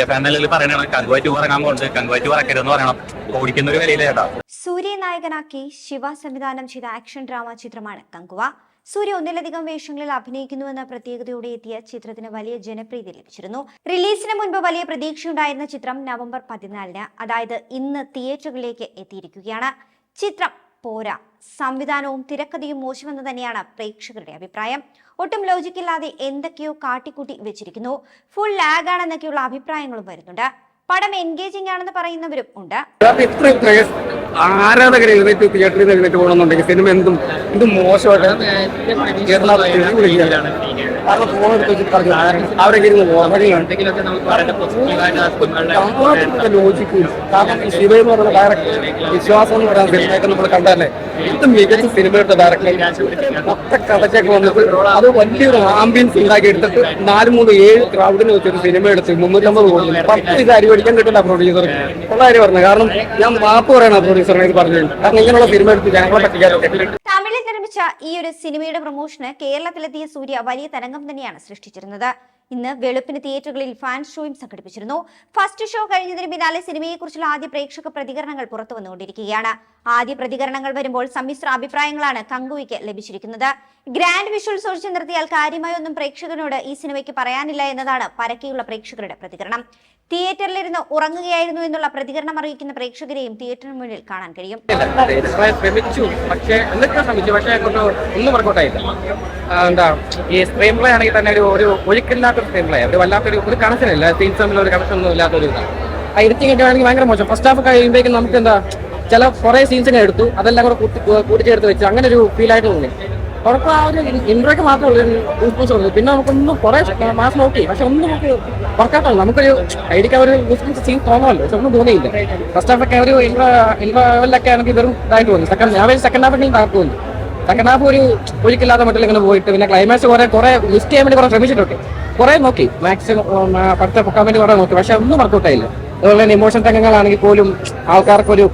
സൂര്യ fan നിലയിൽ പറയണത് Kanguva to ഇറങ്ങാൻ പോകുന്നുണ്ട് കങ്കുവ ഇറക്കരുതെന്ന് പറയണം ഓടിക്കുന്ന ഒരു വിലയിലെ ചേട്ടാ സൂര്യ നായകനാക്കി ശിവ സംവിധാനം ചെയ്ത ആക്ഷൻ ഡ്രാമ ചിത്രമാണ് കങ്കുവ. സൂര്യ ഒന്നിലധികം വേഷങ്ങളിൽ അഭിനയിക്കുന്നുവെന്ന പ്രത്യേകതയോടെ എത്തിയ ചിത്രത്തിന് വലിയ ജനപ്രീതി ലഭിച്ചിരുന്നു. റിലീസിന് മുൻപ് വലിയ പ്രതീക്ഷയുണ്ടായിരുന്ന ചിത്രം നവംബർ പതിനാലിന് അതായത് ഇന്ന് തിയേറ്ററുകളിലേക്ക് എത്തിയിരിക്കുകയാണ്. ചിത്രം പോരാ. സംവിധാനവും തിരക്കഥയും മോശമെന്ന് തന്നെയാണ് പ്രേക്ഷകരുടെ അഭിപ്രായം. ഒട്ടും ലോജിക്കില്ലാതെ എന്തൊക്കെയോ കാട്ടിക്കൂട്ടി വെച്ചിരിക്കുന്നു. ഫുൾ ലാഗ് ആണെന്നൊക്കെയുള്ള അഭിപ്രായങ്ങളും വരുന്നുണ്ട്. പടം എൻഗേജിംഗ് ആണെന്ന് പറയുന്നവരും ഉണ്ട്. ആരാധകരെ തിയേറ്ററിൽ നിന്ന് പോകണമെന്നുണ്ടെങ്കിൽ സിനിമ എന്തും എന്തും മോശമായിട്ട് കാരണം ഫോൺ എടുത്ത് വെച്ചിട്ട് പറഞ്ഞു അവരൊക്കെ ഇരുന്ന് ലോജിക്കില്ല കാരണം ഈ ശിവ എന്ന് പറയുന്ന ഡയറക്ടർ വിശ്വാസം എന്ന് പറയുന്ന സിനിമയൊക്കെ നമ്മൾ കണ്ടല്ലേ ഇത് മികച്ച സിനിമയുടെ ഡയറക്ടർ മൊത്ത കഥച്ചൊക്കെ വന്നിട്ട് അത് വലിയൊരു ആംബിയൻസ് ഉണ്ടാക്കി എടുത്തിട്ട് നാല് മൂന്ന് ഏഴ് ക്രൗഡിന് വെച്ചൊരു സിനിമ എടുത്ത് മുന്നൂറ്റമ്പത് കോടി. പത്ത് ഇത് അരി മേടിക്കാൻ കിട്ടില്ല പ്രൊഡ്യൂസർ ഉള്ള കാര്യം പറഞ്ഞു കാരണം ഞാൻ മാപ്പ് പറയണ പ്രൊഡ്യൂസറിനെ ഇത് പറഞ്ഞു കാരണം ഇങ്ങനെയുള്ള സിനിമ എടുത്ത് ജനങ്ങളെ പറ്റിക്കാനൊക്കെ തമിഴിൽ ഈ ഒരു സിനിമയുടെ പ്രൊമോഷന് കേരളത്തിലെത്തിയ സൂര്യ വലിയ തരംഗം തന്നെയാണ് സൃഷ്ടിച്ചിരുന്നത്. ഇന്ന് വെളുപ്പിന് തിയേറ്ററുകളിൽ ഫാൻ ഷോയും സംഘടിപ്പിച്ചിരുന്നു. ഫസ്റ്റ് ഷോ കഴിഞ്ഞതിന് പിന്നാലെ സിനിമയെക്കുറിച്ചുള്ള ആദ്യ പ്രേക്ഷക പ്രതികരണങ്ങൾ പുറത്തു വന്നുകൊണ്ടിരിക്കുകയാണ്. ആദ്യ പ്രതികരണങ്ങൾ വരുമ്പോൾ സമ്മിശ്ര അഭിപ്രായങ്ങളാണ് കങ്കുവിക്ക് ലഭിച്ചിരിക്കുന്നത്. ഗ്രാൻഡ് വിഷ്വൽസ് സോഴ്സ് നിർത്തിയാൽ കാര്യമായൊന്നും പ്രേക്ഷകനോട് ഈ സിനിമയ്ക്ക് പറയാനില്ല എന്നതാണ് പരക്കെയുള്ള പ്രേക്ഷകരുടെ പ്രതികരണം. തിയേറ്ററിലിരുന്ന് ഉറങ്ങുകയായിരുന്നു എന്നുള്ള പ്രതികരണം അറിയിക്കുന്ന പ്രേക്ഷകരെയും തിയേറ്ററിന് മുന്നിൽ കാണാൻ കഴിയും. ശ്രമിച്ചു പക്ഷേ എന്തൊക്കെ ശ്രമിച്ചു പക്ഷേ ഒന്നും വർക്കൗട്ടായില്ല എന്താ ഈ സ്ക്രീൻ പ്ലേ ആണെങ്കിൽ തന്നെ ഒരു ഒരു ഒഴുക്കില്ലാത്തൊരു സ്ക്രീൻ പ്ലേ ഒരു വല്ലാത്തൊരു ഒരു കണക്ഷൻ ഇല്ല. സീൻസ് തമ്മിൽ ഒരു കണക്ഷൻ ഒന്നും ഇല്ലാത്തൊരു ഇതാണ്. ആ എഡിറ്റിംഗ് ഒക്കെ ഭയങ്കര മോശം. ഫസ്റ്റ് ഹാഫ് കഴിയുമ്പോഴേക്കും നമുക്ക് എന്താ ചില കുറേ സീൻസ് എടുത്തു. അതെല്ലാം കൂടെ കൂട്ടി കൂട്ടിച്ചേർത്ത് വെച്ച് അങ്ങനെ ഒരു ഫീൽ ആയിട്ട് തോന്നി. ഉറപ്പ് ആ ഒരു ഇൻട്രോയ്ക്ക് മാത്രമേ ഉള്ളൂ പിന്നെ നമുക്കൊന്നും കുറേ മാസം നോക്കി പക്ഷെ ഒന്നും നമുക്ക് വർക്കൗട്ട് നമുക്കൊരു ഐഡിക്ക് ഒരു ഗൂസ്ബംസ് സീൻ തോന്നുമല്ലോ പക്ഷെ ഒന്നും തോന്നിയില്ല. ഫസ്റ്റ് ഹാഫ് ഒക്കെ ഒരു ഇൻട്രോ ഇൻട്രോയിലൊക്കെ ആണെങ്കിൽ ഇതൊരു ഇതായിട്ട് തോന്നി. സെക്കൻഡ് ഞാൻ സെക്കൻഡ് ഹാഫ് തകർത്ത് തോന്നി. സെക്കൻഡ് ഹാഫ് ഒരു ഒരിക്കലാത്ത മട്ടിൽ ഇങ്ങനെ പോയിട്ട് പിന്നെ ക്ലൈമാക്സ് കുറെ കുറെ ലിസ്റ്റ് ചെയ്യാൻ വേണ്ടി കുറെ ശ്രമിച്ചിട്ടുണ്ട് കുറെ നോക്കി. മാക്സിമം പഠിത്ത പൊക്കാൻ വേണ്ടി കുറെ നോക്കി. പക്ഷെ ഒന്നും വർക്കൗട്ട് ആയില്ല. അതുപോലെ തന്നെ ഇമോഷൻ രംഗങ്ങളാണെങ്കിൽ പോലും ആൾക്കാർക്ക് ഒരു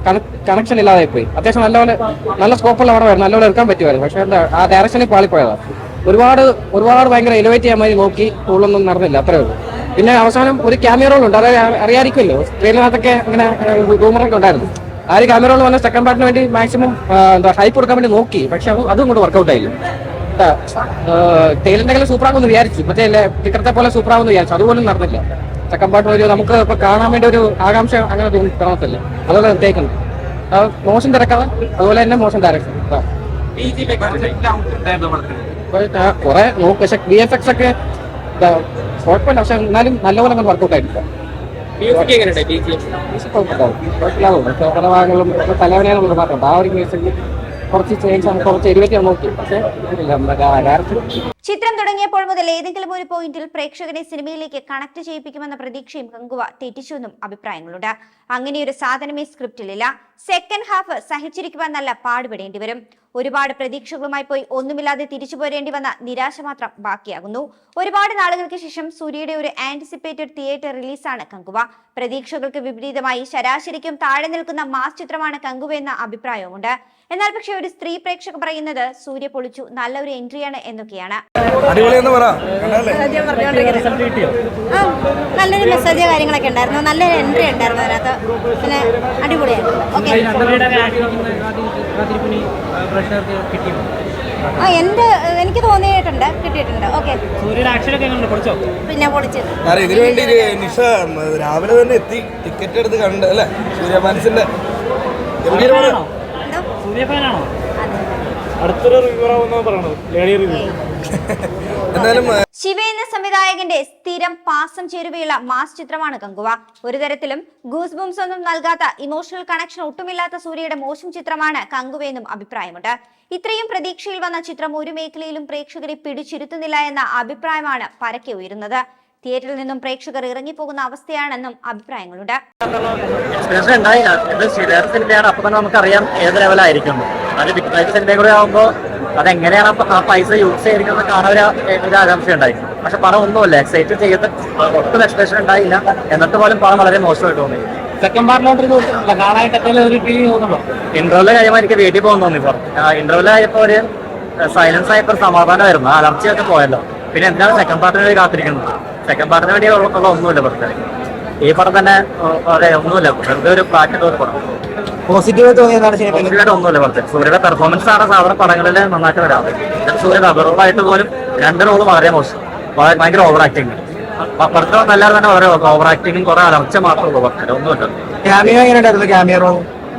കണക്ഷൻ ഇല്ലാതെ പോയി അത്യാവശ്യം നല്ലപോലെ നല്ല സ്കോപ്പുള്ള വരും നല്ലപോലെ എടുക്കാൻ പറ്റുമായിരുന്നു. പക്ഷേ എന്താ ആ ഡയറക്ഷനിൽ പാളിപ്പോയതാണ് ഒരുപാട് ഒരുപാട് ഭയങ്കര എലിവേറ്റ് ചെയ്യാൻ മാതിരി നോക്കി കൂടുതലൊന്നും നടന്നില്ല അത്രേ ഉള്ളൂ. പിന്നെ അവസാനം ഒരു ക്യാമറ റോൾ ഉണ്ട്. അതായത് അറിയാതിരിക്കുമല്ലോ. ട്രെയിനിനകത്തൊക്കെ ഇങ്ങനെ റൂമറൊക്കെ ഉണ്ടായിരുന്നു. ആ ഒരു ക്യാമറ റോൾ വന്ന സെക്കൻഡ് പാർട്ടിന് വേണ്ടി മാക്സിമം എന്താ ഹൈപ്പ് കൊടുക്കാൻ വേണ്ടി നോക്കി. പക്ഷെ അതും കൊണ്ട് വർക്കൗട്ട് ആയില്ല. ടൈലിന്റെ സൂപ്പർ ആകുമെന്ന് വിചാരിച്ചു. മറ്റേ ടിക്കറത്തെ പോലെ സൂപ്പർ ആകുമെന്ന് വിചാരിച്ചു. അതുപോലും നടന്നില്ല. സെക്കൻഡ് വഴി ഒരു നമുക്ക് ഇപ്പൊ കാണാൻ വേണ്ടി ഒരു ആകാംക്ഷ അങ്ങനെ തോന്നി കാണത്തില്ല അതുപോലെ നിർത്തേക്കുന്നു. മോശം തിരക്കഥ അതുപോലെ തന്നെ മോശം ഡയറക്ഷൻ കുറെ നോക്ക്. പക്ഷെ ബി എഫ് എക്സ് ഒക്കെ കുഴപ്പമില്ല. പക്ഷെ എന്നാലും നല്ലപോലെ അങ്ങനെ വർക്കൗട്ട് ആയിട്ടില്ല കുഴപ്പമില്ലാതെ പല ഭാഗങ്ങളും തലവനെയാണെന്നുള്ള മാത്രം ആ ഒരു മ്യൂസിക് കുറച്ച് ചേഞ്ച് ആണ്. കുറച്ച് എരിവറ്റി നോക്കി. പക്ഷേ ഡയറക്ഷൻ ചിത്രം തുടങ്ങിയപ്പോൾ മുതൽ ഏതെങ്കിലും ഒരു പോയിന്റിൽ പ്രേക്ഷകനെ സിനിമയിലേക്ക് കണക്ട് ചെയ്യിപ്പിക്കുമെന്ന പ്രതീക്ഷയും ഗംഗുവ തെറ്റിച്ചുവെന്നും അഭിപ്രായങ്ങളുണ്ട്. അങ്ങനെയൊരു സാധനമേ സ്ക്രിപ്റ്റിലില്ല. സെക്കൻഡ് ഹാഫ് സഹിച്ചിരിക്കുവാൻ നല്ല പാടുപെടേണ്ടി വരും. ഒരുപാട് പ്രതീക്ഷകളുമായി പോയി ഒന്നുമില്ലാതെ തിരിച്ചു പോരേണ്ടി വന്ന നിരാശ മാത്രം ബാക്കിയാകുന്നു. ഒരുപാട് നാളുകൾക്ക് ശേഷം സൂര്യയുടെ ഒരു ആന്റിസിപ്പേറ്റഡ് തിയേറ്റർ റിലീസാണ് കങ്കുവ പ്രതീക്ഷകൾക്ക് വിപരീതമായി ശരാശരിക്കും താഴെ നിൽക്കുന്ന മാസ് ചിത്രമാണ് കങ്കുവ എന്ന അഭിപ്രായവുമുണ്ട്. എന്നാൽ പക്ഷേ ഒരു സ്ത്രീ പ്രേക്ഷകർ പറയുന്നത് സൂര്യ പൊളിച്ചു നല്ലൊരു എൻട്രിയാണ് എന്നൊക്കെയാണ്. അടിപൊളിയെന്ന് പറ. നല്ലൊരു മെസ്സേജ് കാര്യങ്ങളൊക്കെ ഉണ്ടായിരുന്നു നല്ലൊരു എൻട്രി ഉണ്ടായിരുന്നു അതിനകത്ത്. പിന്നെ അടിപൊളിയായിരുന്നു. ഓക്കെ ആ എന്റെ എനിക്ക് തോന്നിയിട്ടുണ്ട്. കിട്ടിയിട്ടുണ്ട്. ഓക്കെ പിന്നെ പൊളിച്ച്. ഇതിനു വേണ്ടി നിഷ രാവിലെ തന്നെ എത്തി ടിക്കറ്റ് എടുത്ത് കണ്ട് അല്ലേ? സൂര്യമാനസിന്റെ അടുത്തൊരു റിവ്യൂ ആവുന്ന പറയണത്. ലേഡി റിവ്യൂ എന്തായാലും ശിവ എന്ന സംവിധായകന്റെ സ്ഥിരം പാസം ചേരുവയുള്ള മാസ് ചിത്രമാണ് കങ്കുവ ഒരു തരത്തിലും ഗൂസ് ബൂംസ് ഒന്നും നൽകാത്ത ഇമോഷണൽ കണക്ഷൻ ഒട്ടുമില്ലാത്ത സൂര്യയുടെ മോശം ചിത്രമാണ് കങ്കുവെന്നും അഭിപ്രായമുണ്ട്. ഇത്രയും പ്രതീക്ഷയിൽ വന്ന ചിത്രം ഒരു മേഖലയിലും പ്രേക്ഷകരെ പിടിച്ചിരുത്തുന്നില്ല എന്ന അഭിപ്രായമാണ് പരക്കെ ഉയരുന്നത്. തിയേറ്ററിൽ നിന്നും പ്രേക്ഷകർ ഇറങ്ങിപ്പോകുന്ന അവസ്ഥയാണെന്നും അഭിപ്രായങ്ങളുണ്ട്. എക്സ്പീരിയൻസ് ഉണ്ടായില്ല. ഇത് സിനിമയാണ് അപ്പൊ തന്നെ നമുക്കറിയാം ഏത് ലെവലായിരിക്കും. അത് സിനിമയും കൂടെ ആകുമ്പോൾ അതെങ്ങനെയാണ് അപ്പൊ ആ പൈസ യൂസ് ചെയ്തിരിക്കുന്നത് കാണാൻ ഒരു ഒരു ആകാംക്ഷ ഉണ്ടായി. പക്ഷെ പണം ഒന്നുമില്ല. എക്സൈറ്റ് ചെയ്ത് ഒട്ടും എക്സ്പ്രഷൻ ഉണ്ടായില്ല. എന്നിട്ട് പോലും പണം വളരെ മോശമായിട്ട് തോന്നി. സെക്കൻഡ് പാർട്ടിലോട്ട് കാണാനായിട്ട് ഒരു ഫീൽ തോന്നുന്നു ഇന്റർവ്യൂൽ കഴിയുമ്പോൾ എനിക്ക് വീട്ടിൽ പോകുന്നു തോന്നി ഇപ്പോൾ ഇന്റർവ്യൂൽ ആയപ്പോൾ ഒരു സൈലൻസ് ആയപ്പോൾ സമാധാനം സമാധാനമായിരുന്നു അലർച്ചയൊക്കെ പോയല്ലോ. പിന്നെ എന്താണ് സെക്കൻഡ് പാർട്ടിന് വേണ്ടി കാത്തിരിക്കുന്നത്? സെക്കൻഡ് പാർട്ടിന് വേണ്ടി ഉള്ള ഒന്നുമില്ല പുറത്ത്. ഈ പടം തന്നെ ഒന്നുമില്ല. വെറുതെ ഒരു ഒരു പടം. പോസിറ്റീവ് തോന്നിയതാണ് സിനിമയിൽ ഒന്നുമില്ല പുറത്ത് സൂര്യയുടെ പെർഫോമൻസ് ആണ് സാധാരണ പടങ്ങളിൽ നന്നായിട്ട് വരാറ്. സൂര്യ അപൂർവമായിട്ട് പോലും രണ്ട് റോൾ വളരെ മോശം. ഭയങ്കര ഓവർ ആക്ടിങ് പടത്തിൽ നല്ലത് തന്നെ വളരെ ഓവർ ആക്ടിങ്ങും കുറെ അലർച്ച മാത്രമേ ഉള്ളൂ. പടത്തിൽ ഒന്നുമില്ല. ക്യാമിയോ എങ്ങനെ ഉണ്ടായിരുന്നു ക്യാമിയോ റോൾ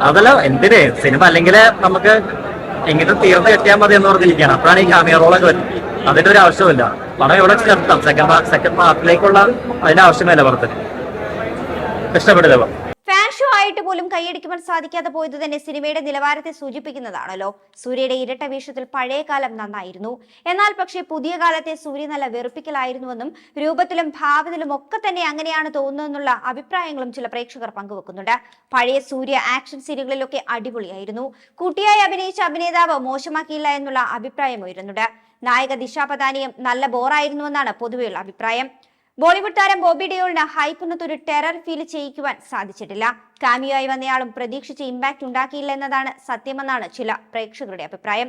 അതല്ല എന്തിന്? സിനിമ അല്ലെങ്കിൽ നമുക്ക് ഇങ്ങനെ തീർന്നു കെട്ടിയാൽ മതി എന്ന് പറഞ്ഞിരിക്കുകയാണ്. അപ്പോഴാണ് ഈ ക്യാമിയ റോളൊക്കെ വരുന്നത്. അതിന്റെ ഒരു ആവശ്യമില്ല പടം ഇവിടെ ചേർത്താം സെക്കൻഡ് സെക്കൻഡ് പാർട്ടിലേക്കുള്ള അതിന്റെ ആവശ്യമില്ല പുറത്ത് ഇഷ്ടപ്പെട്ടില്ല ആയിട്ട് പോലും കൈയടിക്കുവാൻ സാധിക്കാതെ പോയത് തന്നെ സിനിമയുടെ നിലവാരത്തെ സൂചിപ്പിക്കുന്നതാണല്ലോ. സൂര്യയുടെ ഇരട്ട വേഷത്തിൽ പഴയ കാലം നന്നായിരുന്നു. എന്നാൽ പക്ഷേ പുതിയ കാലത്തെ സൂര്യ നല്ല വെറുപ്പിക്കലായിരുന്നുവെന്നും രൂപത്തിലും ഭാവത്തിലും ഒക്കെ തന്നെ അങ്ങനെയാണ് തോന്നുന്നതെന്നുള്ള അഭിപ്രായങ്ങളും ചില പ്രേക്ഷകർ പങ്കുവെക്കുന്നുണ്ട്. പഴയ സൂര്യ ആക്ഷൻ സീനുകളിലൊക്കെ അടിപൊളിയായിരുന്നു. കുട്ടിയായി അഭിനയിച്ച അഭിനേതാവ് മോശമാക്കിയില്ല എന്നുള്ള അഭിപ്രായം ഉയരുന്നുണ്ട്. നായക ദിശാ പതാനിയും നല്ല ബോറായിരുന്നുവെന്നാണ് പൊതുവെയുള്ള അഭിപ്രായം. ബോളിവുഡ് താരം ബോബി ഡിയോളിന് ഹൈപ്പുന്നത്ത് ഒരു ടെറർ ഫീൽ ചെയ്യിക്കുവാൻ സാധിച്ചിട്ടില്ല. കാമിയായി വന്നയാളും പ്രതീക്ഷിച്ച ഇമ്പാക്ട് ഉണ്ടാക്കിയില്ല എന്നതാണ് സത്യമെന്നാണ് ചില പ്രേക്ഷകരുടെ അഭിപ്രായം.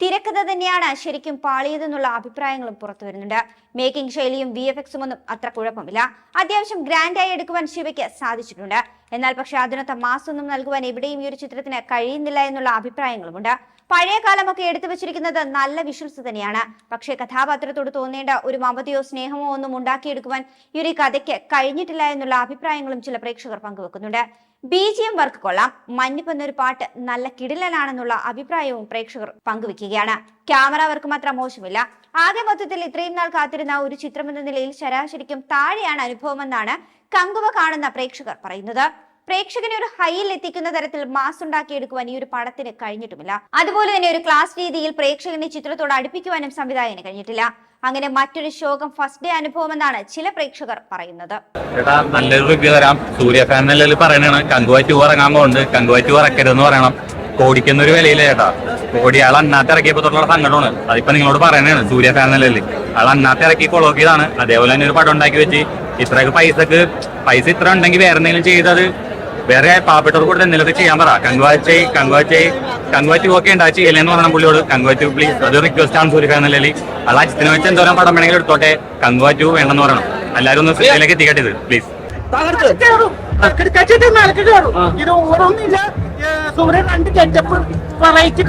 തിരക്കഥ തന്നെയാണ് ശരിക്കും പാളിയതെന്നുള്ള അഭിപ്രായങ്ങളും പുറത്തു വരുന്നുണ്ട്. മേക്കിംഗ് ശൈലിയും വി എഫ് എക്സും ഒന്നും അത്ര കുഴപ്പമില്ല. അത്യാവശ്യം ഗ്രാൻഡായി എടുക്കുവാൻ ശിവയ്ക്ക് സാധിച്ചിട്ടുണ്ട്. എന്നാൽ പക്ഷെ അതിനൊത്ത മാസൊന്നും നൽകുവാൻ എവിടെയും ഈ ഒരു ചിത്രത്തിന് കഴിയുന്നില്ല എന്നുള്ള അഭിപ്രായങ്ങളുമുണ്ട്. പഴയ കാലമൊക്കെ എടുത്തു വെച്ചിരിക്കുന്നത് നല്ല വിഷ്വൽസ് തന്നെയാണ്. പക്ഷേ കഥാപാത്രത്തോട് തോന്നേണ്ട ഒരു മമതയോ സ്നേഹമോ ഒന്നും ഉണ്ടാക്കിയെടുക്കുവാൻ ഈ ഒരു കഥയ്ക്ക് കഴിഞ്ഞിട്ടില്ല എന്നുള്ള അഭിപ്രായങ്ങളും ചില പ്രേക്ഷകർ പങ്കുവെക്കുന്നുണ്ട്. ബി ജി എം വർക്ക് കൊള്ളാം. മഞ്ഞപ്പ് എന്നൊരു പാട്ട് നല്ല കിടിലനാണെന്നുള്ള അഭിപ്രായവും പ്രേക്ഷകർ പങ്കുവെക്കുകയാണ്. ക്യാമറ വർക്ക് മാത്രം മോശമില്ല. ആകെ മൊത്തത്തിൽ ഇത്രയും നാൾ കാത്തിരുന്ന ഒരു ചിത്രം എന്ന നിലയിൽ ശരാശരിക്കും താഴെയാണ് അനുഭവമെന്നാണ് കങ്കുവ കാണുന്ന പ്രേക്ഷകർ പറയുന്നത്. പ്രേക്ഷകനെ ഒരു ഹൈയിൽ എത്തിക്കുന്ന തരത്തിൽ മാസ് ഉണ്ടാക്കിയെടുക്കുവാൻ ഈ ഒരു പടത്തിന് കഴിഞ്ഞിട്ടുമില്ല. അതുപോലെ തന്നെ ഒരു ക്ലാസ് രീതിയിൽ പ്രേക്ഷകനെ ചിത്രത്തോട് അടുപ്പിക്കുവാനും സംവിധായകന് കഴിഞ്ഞിട്ടില്ല. അങ്ങനെ മറ്റൊരു ശോകം ഫസ്റ്റ് ഡേ അനുഭവം എന്നാണ് ചില പ്രേക്ഷകർ പറയുന്നത്. നല്ലൊരു റിവ്യൂ തരാം. സൂര്യ ഫാൻ നിലയിൽ പറയണാണ് കങ്കുവ ടു ഇറങ്ങാൻ പോകുന്നുണ്ട് കങ്കുവ ടു ഇറക്കരുതെന്ന് പറയണം. കോടിക്കുന്ന ഒരു വിലയില്ല ചേട്ടാ. കോടി ആൾ അന്നാത്ത ഇറക്കിയപ്പോ തൊട്ടുള്ള സങ്കടമാണ്. അതിപ്പോ നിങ്ങളോട് പറയണാണ് സൂര്യ നിലയിൽ ആൾ അന്നാത്ത് ഇറക്കി കൊളോക്കിയതാണ് അതേപോലെ തന്നെ ഒരു പടം ഉണ്ടാക്കി വെച്ച്. ഇത്രയൊക്കെ പൈസക്ക് പൈസ ഇത്ര ഉണ്ടെങ്കിൽ വേറെ എന്തെങ്കിലും ചെയ്തത് വേറെ പാവപ്പെട്ടവർക്ക് കൂടെ നിലത്ത് ചെയ്യാൻ പറ കങ്കുവാച്ചേ കങ്കുവാച്ചേ കങ്കുവാറ്റി ഓക്കെ ഉണ്ടാ ഇല്ലെന്ന് പറഞ്ഞ പുള്ളിയോട്. കങ്കുവാറ്റു പ്ലീസ് അത് റിക്വസ്റ്റ് ആണ് സൂര്യ ഫാൻ നിലയിൽ ആൾ അച്ഛനെ വെച്ച് എന്തോരം പടം വേണമെങ്കിലും എടുത്തോട്ടെ. കങ്കുവാറ്റു വേണമെന്ന് പറയണം. എല്ലാവരും ഒന്ന് സിനിമയിലേക്ക് എത്തിക്കട്ടെ ഇത് പ്ലീസ് ഇത് രണ്ട് വെറൈറ്റി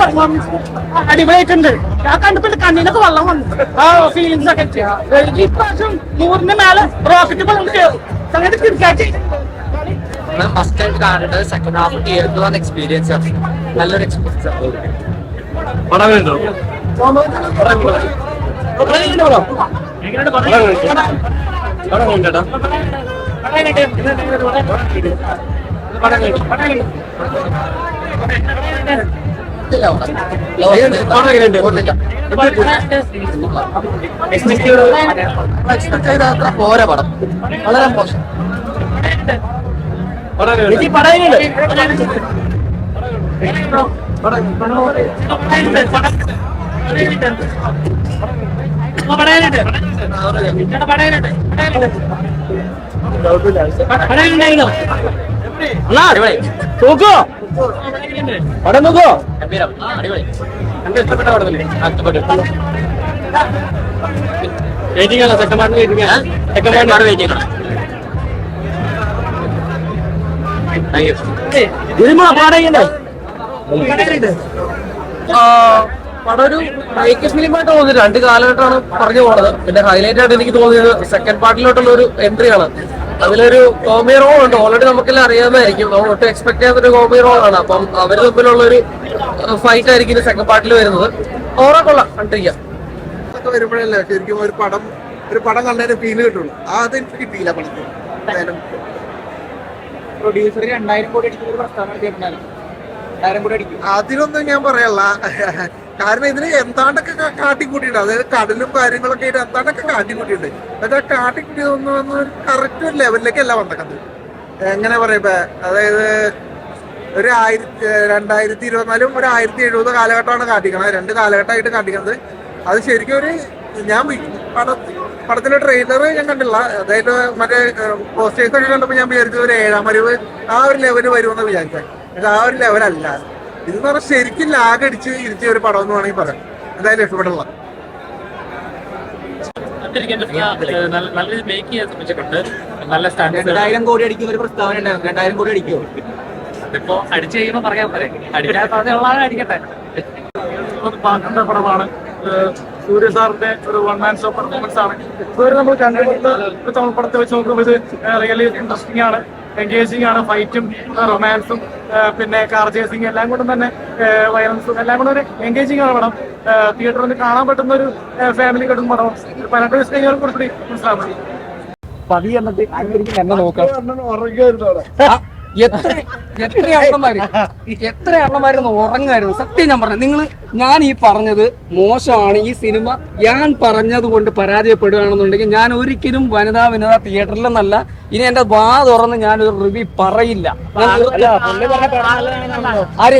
അടിപൊളിയായിട്ടുണ്ട്. ആ കണ്ടപ്പോൾ കണ്ണിനൊക്കെ വെള്ളം വന്നു. ആ ഫീലിങ്സ് ഒക്കെ ഈ പ്രാവശ്യം നൂറിന് മേലെ റോക്കറ്റ് സംഗതി കിടക്കാച്ചി ഫസ്റ്റ് ടൈം കാണുന്നത് സെക്കൻഡ് ഹാഫ് തിയേറ്റർ വന്ന എക്സ്പീരിയൻസ് ആണ്. നല്ലൊരു എക്സ്പീരിയൻസ് ആണ്. എക്സ്പെക്ട് ചെയ്ത പോരാ പടം വളരെ മോശം നോക്കോ. പടം നോക്കോ. എന്റെ ഇഷ്ടപ്പെട്ട പടമല്ലേ? വെയിറ്റിംഗ് ആണ് സെക്കൻഡ് പാർട്ടിന് വെയിറ്റിംഗ് ആണ്. സെക്കൻഡ് പാർട്ട് വെയിറ്റിംഗ് ആണ്. പടം ഒരു ബ്രേക്ക് ഫിലിമായിട്ട് തോന്നി രണ്ട് കാലഘട്ടമാണ് പറഞ്ഞു പോണത്. പിന്നെ ഹൈലൈറ്റ് ആയിട്ട് എനിക്ക് തോന്നിയത് സെക്കൻഡ് പാർട്ടിലോട്ടുള്ള ഒരു എൻട്രി ആണ് അതിലൊരു കോമി റോൾ ഉണ്ട്. ഓൾറെഡി നമുക്കെല്ലാം അറിയാമായിരിക്കും നമ്മൾ ഒട്ടും എക്സ്പെക്ട് ചെയ്യാത്തൊരു കോമി റോൾ ആണ്. അപ്പം അവർ തമ്മിലുള്ള ഒരു ഫൈറ്റ് ആയിരിക്കും സെക്കൻഡ് പാർട്ടിൽ വരുന്നത്. ഓറോ കൊള്ളാം. കണ്ടിരിക്കാം. വരുമ്പോഴല്ലേ ശരിക്കും ഒരു പടം ഒരു പടം കണ്ടതിന് ഫീൽ കിട്ടുള്ളൂ. അത് എനിക്ക് കിട്ടിയില്ല പടത്തിൽ എന്തായാലും പ്രൊഡ്യൂസർ രണ്ടായിരം കോടി അടിക്കുന്ന ഒരു പ്രസ്താവന നടത്തിയിട്ടുണ്ടായിരുന്നു അതിനൊന്നും ഞാൻ പറയല്ല. കാരണം ഇതിന് എന്താണ്ടൊക്കെ കാട്ടിക്കൂട്ടിയിട്ടുണ്ട്. അതായത് കടലും കാര്യങ്ങളൊക്കെ ആയിട്ട് എന്താണ്ടൊക്കെ കാട്ടിക്കൂട്ടിയിട്ടുണ്ട്. പക്ഷെ കാട്ടിക്കൂട്ടിയതൊന്നും കറക്റ്റ് ഒരു ലെവലിലേക്ക് അല്ല വന്നേക്കുന്നത് എങ്ങനെ പറയുമ്പോ അതായത് ഒരു ആയിരത്തി രണ്ടായിരത്തി ഇരുപത്തിനാലും ഒരു ആയിരത്തി എഴുപത് കാലഘട്ടമാണ് കാട്ടിക്കണത്. രണ്ട് കാലഘട്ടമായിട്ട് കാട്ടിക്കുന്നത് അത് ശരിക്കും ഒരു ഞാൻ പടത്തിൽ പട പടത്തിന്റെ ട്രെയിലർ ഞാൻ കണ്ടില്ല. അതായത് മറ്റേ പോസ്റ്റേഴ്സ് ഒക്കെ കണ്ടപ്പോൾ ഞാൻ വിചാരിച്ചു ഒരു ഏഴാം വരവ് ആ ഒരു ലെവൽ വരുമെന്ന് വിചാരിച്ചത് പക്ഷെ ആ ഒരു ലെവലല്ല ഇത് എന്ന് പറഞ്ഞാൽ ശരിക്കും ലാഗ് അടിച്ച് ഇരുത്തിയ ഒരു പടം എന്ന് വേണമെങ്കിൽ പറയാം. എന്തായാലും ഇഷ്ടപ്പെട്ടുള്ള നല്ല രീതിയിൽ മേക്ക് ചെയ്യാൻ ശ്രമിച്ചിട്ടുണ്ട്. നല്ല സ്റ്റാൻഡേർഡ് രണ്ടായിരം കോടി അടിക്കുന്ന ഒരു പ്രസ്താവന ഉണ്ടായിരുന്നു. രണ്ടായിരം കോടി അടിക്കുമോ ഇപ്പോ അടിച്ചു കഴിയുമ്പോ പറയാൻ പറയാം. അടിക്കാൻ അടിക്കട്ടെ. പാട്ടിന്റെ പടമാണ്. സൂര്യ സാറിന്റെ ഒരു വൺ മാൻ ഷോ പെർഫോമൻസ് ആണ്. ഇതുവരെ നമ്മൾ കണ്ടിട്ടുള്ള ഒരു തമിഴ് പടത്തെ വെച്ച് നോക്കുമ്പോൾ ഇത് റിയലി ഇൻട്രസ്റ്റിംഗ് ആണ്. എൻഗേജിങ് ആണ്. ഫൈറ്റും റൊമാൻസും പിന്നെ കാർ ചേസിങ് എല്ലാം കൊണ്ടും തന്നെ വയലൻസും എല്ലാം കൊണ്ടും ഒരു എൻഗേജിങ് ആണ് പടം. തിയേറ്ററിൽ നിന്ന് കാണാൻ പറ്റുന്ന ഒരു ഫാമിലി കിട്ടുന്ന പടം. ഒരു പതിനെട്ട് വയസ്സ് കഴിഞ്ഞാൽ കുറച്ചുകൂടി മനസ്സിലാവും. പതി എന്നിട്ട് എന്നെ നോക്കാം. എത്ര എത്ര അണ്ണന്മാര്? എത്ര അണ്ണന്മാരെന്ന് ഉറങ്ങായിരുന്നു. സത്യം ഞാൻ പറഞ്ഞു നിങ്ങൾ ഞാൻ ഈ പറഞ്ഞത് മോശമാണ്. ഈ സിനിമ ഞാൻ പറഞ്ഞത് കൊണ്ട് പരാജയപ്പെടുകയാണെന്നുണ്ടെങ്കിൽ ഞാൻ ഒരിക്കലും വനിതാ വനിതാ തിയേറ്ററിലെന്നല്ല ഇനി എന്റെ വാ തുറന്ന് ഞാൻ ഒരു റിവ്യൂ പറയില്ല ആര്?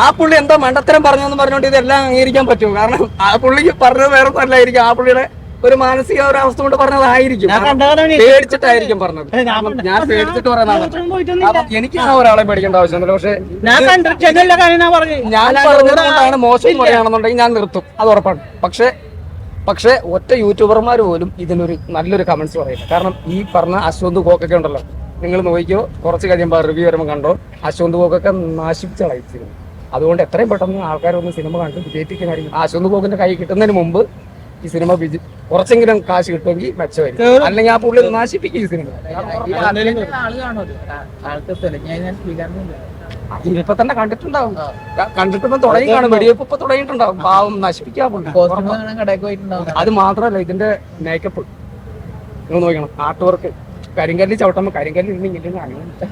ആ പുള്ളി എന്താ മണ്ടത്തരം പറഞ്ഞെന്ന് പറഞ്ഞുകൊണ്ട് ഇതെല്ലാം അംഗീകരിക്കാൻ പറ്റുമോ? കാരണം ആ പുള്ളിക്ക് പറഞ്ഞത് വേറെ നല്ലായിരിക്കും ആ പുള്ളിയുടെ ഒരു മാനസിക ഒരു അവസ്ഥ കൊണ്ട് പറഞ്ഞതായിരിക്കും. പേടിച്ചിട്ടായിരിക്കും പറഞ്ഞത്. ഞാൻ പേടിച്ചിട്ട് പറയുന്നതാണ് അപ്പൊ എനിക്ക് ആ ഒരാളെ പേടിക്കേണ്ട ആവശ്യമുണ്ട് പക്ഷെ ഞാൻ പറഞ്ഞതാണ് മോശം പറയുകയാണെന്നുണ്ടെങ്കിൽ ഞാൻ നിർത്തും. അത് ഉറപ്പാണ്. പക്ഷെ പക്ഷെ ഒറ്റ യൂട്യൂബർമാർ പോലും ഇതിനൊരു നല്ലൊരു കമന്റ്സ് പറയില്ല കാരണം ഈ പറഞ്ഞ അശ്വന്ത് കോക്കൊക്കെ ഉണ്ടല്ലോ. നിങ്ങൾ നോക്കിയോ കുറച്ച് കഴിയുമ്പോൾ റിവ്യൂ വരുമ്പോൾ കണ്ടോ? അശ്വന്ത് കോക്കൊക്കെ നാശിപ്പിച്ച കളയിച്ചിരുന്നു അതുകൊണ്ട് എത്രയും പെട്ടെന്ന് ആൾക്കാരൊന്ന് സിനിമ കണ്ട് വിജയിപ്പിക്കാനായിരിക്കും അശ്വന്ത് കോക്കിന്റെ കൈ കിട്ടുന്നതിന് മുമ്പ് ഈ സിനിമ വിജി കുറച്ചെങ്കിലും കാശ് കിട്ടുമെങ്കിൽ മെച്ചമായിരിക്കും. അല്ലെങ്കിൽ ആ പുള്ളി നാശിപ്പിക്കും ഈ സിനിമ. ഇപ്പൊ തന്നെ കണ്ടിട്ടുണ്ടാവും. കണ്ടിട്ടൊന്നും തുടങ്ങി കാണും. വെടിവെപ്പ് ഇപ്പൊ തുടങ്ങിയിട്ടുണ്ടാവും. പാവം നശിപ്പിക്കാൻ. അത് മാത്രല്ല ഇതിന്റെ മേക്കപ്പ് നിങ്ങൾ നോക്കണം. ആർട്ട് വർക്ക് കരിങ്കല്ലി ചവിട്ടുമ്പോ കരിങ്കല്ലി ഇല്ലെങ്കിൽ അങ്ങനെ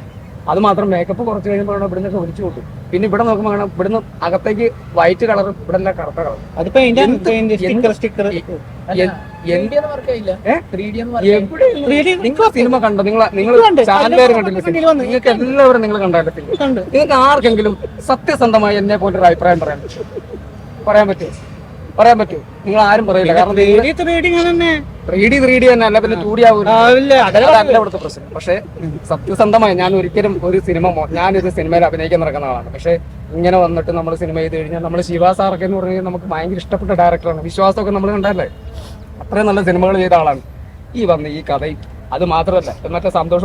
അത് മാത്രം മേക്കപ്പ് കുറച്ച് കഴിയുമ്പോൾ ഇവിടുന്ന് ഒലിച്ചു കൂട്ടും. പിന്നെ ഇവിടെ നോക്കുമ്പോൾ കാണാം ഇവിടുന്ന് അകത്തേക്ക് വൈറ്റ് കളർ ഇവിടെ എല്ലാം കറുത്ത സ്റ്റിക്കർ നിങ്ങൾ സിനിമ കണ്ടോ? നിങ്ങൾ നിങ്ങൾ. ചാനലുകാർ കണ്ടില്ല. നിങ്ങൾക്ക് എല്ലാവരും നിങ്ങൾ കണ്ടായിട്ട് സിനിമ നിങ്ങൾക്ക് ആർക്കെങ്കിലും സത്യസന്ധമായി എന്നെ പോലെ ഒരു അഭിപ്രായം പറയാൻ പറ്റും പറയാൻ പറ്റുമോ? പറയാൻ പറ്റും. നിങ്ങൾ ആരും പറയില്ല. കാരണം റീഡിങ് തന്നെ. ത്രീ ഡി ത്രീ ഡി തന്നെ അല്ല പിന്നെ ടൂഡി ആവില്ല ഇവിടുത്തെ പ്രശ്നം. പക്ഷെ സത്യസന്ധമായി ഞാൻ ഒരിക്കലും ഒരു സിനിമ മോ- ഞാനൊരു സിനിമയിൽ അഭിനയിക്കാൻ നടക്കുന്ന ആളാണ്. പക്ഷെ ഇങ്ങനെ വന്നിട്ട് നമ്മൾ സിനിമ ചെയ്ത് കഴിഞ്ഞാൽ നമ്മൾ ശിവാ സാറൊക്കെ എന്ന് പറഞ്ഞാൽ നമുക്ക് ഭയങ്കര ഇഷ്ടപ്പെട്ട ഡയറക്ടറാണ് വിശ്വാസമൊക്കെ നമ്മൾ കണ്ടല്ലേ അത്രയും നല്ല സിനിമകൾ ചെയ്ത ആളാണ്. ഈ വന്ന് ഈ കഥയും അത് മാത്രമല്ല മറ്റേ സന്തോഷ്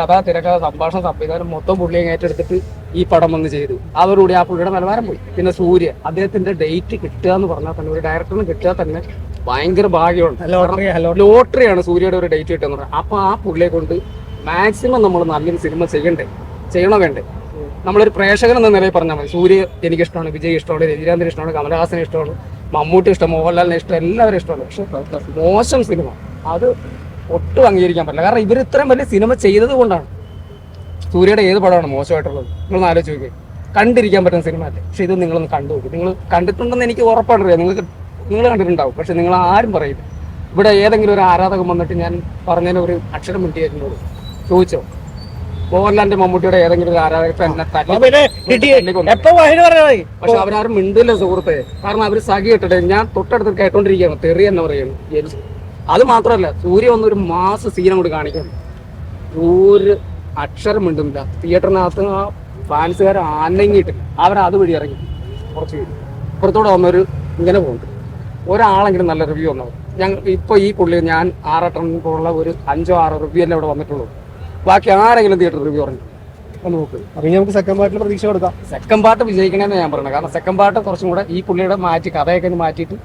കഥ തിരക്കഥ സംഭാഷണം സംവിധാനം മൊത്തം പുള്ളിയെ ഏറ്റെടുത്തിട്ട് ഈ പടം വന്ന് ചെയ്തു. അതോടുകൂടി ആ പുള്ളിയുടെ നിലവാരം പോയി. പിന്നെ സൂര്യ അദ്ദേഹത്തിന്റെ ഡേറ്റ് കിട്ടുക എന്ന് പറഞ്ഞാൽ തന്നെ ഒരു ഡയറക്ടറിന് കിട്ടുക തന്നെ ഭയങ്കര ഭാഗ്യമാണ്. ലോട്ടറി ലോട്ടറിയാണ് സൂര്യയുടെ ഒരു ഡേറ്റ് കിട്ടുക എന്ന് പറഞ്ഞാൽ. അപ്പൊ ആ പുള്ളിയെ കൊണ്ട് മാക്സിമം നമ്മൾ നല്ലൊരു സിനിമ ചെയ്യണ്ടേ? ചെയ്യണോ വേണ്ടേ? നമ്മളൊരു പ്രേക്ഷകൻ എന്ന നിലയിൽ പറഞ്ഞാൽ മതി. സൂര്യ എനിക്ക് ഇഷ്ടമാണ് വിജയ് ഇഷ്ടമാണ് രവിചന്ദ്രൻ ഇഷ്ടമാണ് കമലഹാസനെ ഇഷ്ടമാണ് മമ്മൂട്ടി ഇഷ്ടം മോഹൻലാലിനെ ഇഷ്ടം എല്ലാവരും ഇഷ്ടമാണ്. പക്ഷെ മോശം സിനിമ അത് ഒട്ടും അംഗീകരിക്കാൻ പറ്റില്ല. കാരണം ഇവർ ഇത്രയും വലിയ സിനിമ ചെയ്തത് കൊണ്ടാണ്. സൂര്യയുടെ ഏത് പടമാണ് മോശമായിട്ടുള്ളത്? നിങ്ങളൊന്ന് ആലോചിച്ച് നോക്കി. കണ്ടിരിക്കാൻ പറ്റുന്ന സിനിമ അല്ലേ? പക്ഷെ ഇത് നിങ്ങളൊന്ന് കണ്ടു നോക്കി. നിങ്ങൾ കണ്ടിട്ടുണ്ടെന്ന് എനിക്ക് ഉറപ്പാണ് നിങ്ങൾക്ക് നിങ്ങൾ കണ്ടിട്ടുണ്ടാവും. പക്ഷെ നിങ്ങൾ ആരും പറയില്ല. ഇവിടെ ഏതെങ്കിലും ഒരു ആരാധകൻ വന്നിട്ട് ഞാൻ പറഞ്ഞതിന് ഒരു അക്ഷരം മിണ്ടിയായിരുന്നു. ചോദിച്ചോ? മോഹൻലാലിന്റെ മമ്മൂട്ടിയുടെ ഏതെങ്കിലും ഒരു എന്നെ തല്ലി- പറഞ്ഞത്? പക്ഷെ അവരാരും മിണ്ടില്ല സുഹൃത്തെ. കാരണം അവർ സഖി ഇട്ടിട്ട് ഞാൻ തൊട്ടടുത്ത് കേട്ടോണ്ടിരിക്കുകയാണ്. തെറി എന്ന് പറയുന്നു. അത് മാത്രമല്ല സൂര്യ ഒന്നൊരു മാസ സീൻ അങ്ങോട്ട് കാണിക്കുന്നു ഒരു അക്ഷരം മിണ്ടുന്നില്ല. തിയേറ്ററിനകത്ത് ആ ഫാൻസുകാർ ആനങ്ങിയിട്ട് അവരത് വഴി ഇറങ്ങി. കുറച്ച് പേര് പുറത്തോടെ വന്നൊരു ഇങ്ങനെ പോകുന്നുണ്ട്. ഒരാളെങ്കിലും നല്ല റിവ്യൂ വന്നത് ഞങ്ങൾ ഇപ്പൊ ഈ പുള്ളി ഞാൻ ആറെട്ടം പോലുള്ള ഒരു അഞ്ചോ ആറോ റിവ്യൂ അല്ലേ ഇവിടെ വന്നിട്ടുള്ളൂ. ബാക്കി ആരെങ്കിലും തിയേറ്റർ റിവ്യൂ പറഞ്ഞു നോക്ക്. നമുക്ക് സെക്കൻഡ് പാർട്ടിൽ പ്രതീക്ഷ കൊടുക്കാം. സെക്കൻഡ് പാർട്ട് വിജയിക്കണമെന്ന് ഞാൻ പറയുന്നത് കാരണം സെക്കൻഡ് പാർട്ട് കുറച്ചും കൂടെ ഈ പുള്ളിയുടെ മാറ്റി കഥയൊക്കെ മാറ്റിയിട്ട്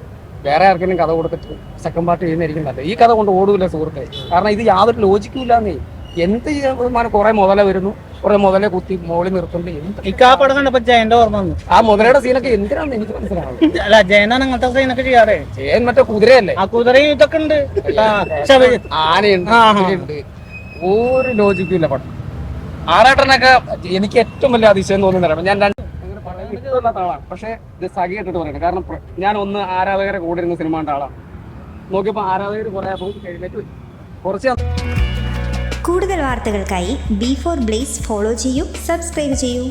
വേറെ ആർക്കെങ്കിലും കഥ കൊടുത്തിട്ട് സെക്കൻഡ് പാർട്ട് ചെയ്യുന്നതായിരിക്കും നല്ലത്. ഈ കഥ കൊണ്ട് ഓടൂല സുഹൃത്തെ. കാരണം ഇത് യാതൊരു ലോജിക്കും ഇല്ലാന്നേ. എന്ത് ചെയ്യാൻ കുറെ മുതല വരുന്നു കുറെ മുതലെ കുത്തി മോളി നിർത്തുന്നുണ്ട്. ആ മുതലയുടെ സീനൊക്കെ എന്തിനാന്ന് എനിക്ക് മനസ്സിലാവുന്നത് ചെയ്യാറേ. ജയൻ മറ്റേ കുതിരയല്ലേ? ആ കുതിരയും ഇതൊക്കെ ഉണ്ട്. ആ, ശബരി. ആനയുണ്ട്. ഒരു ലോജിക്കും ഇല്ല പടം. ആറാട്ടനൊക്കെ എനിക്ക് ഏറ്റവും വലിയ അതിശയം തോന്നുന്നില്ല ഞാൻ ഇഷ്ടമില്ലാത്ത ആളാണ് പക്ഷേ ഇത് സഖിയിട്ടിട്ട് പറയണം കാരണം ഞാൻ ഒന്ന് ആരാധകരെ കൂടെ ഇരുന്ന സിനിമ കണ്ട ആളാണ് നോക്കിയപ്പോ ആരാധകർ കുറെ അപ്പോൾ എഴുന്നേറ്റ് കുറച്ച് കൂടുതൽ വാർത്തകൾക്കായി ബി ഫോർ ബ്ലേസ് ഫോളോ ചെയ്യൂ സബ്സ്ക്രൈബ് ചെയ്യൂ.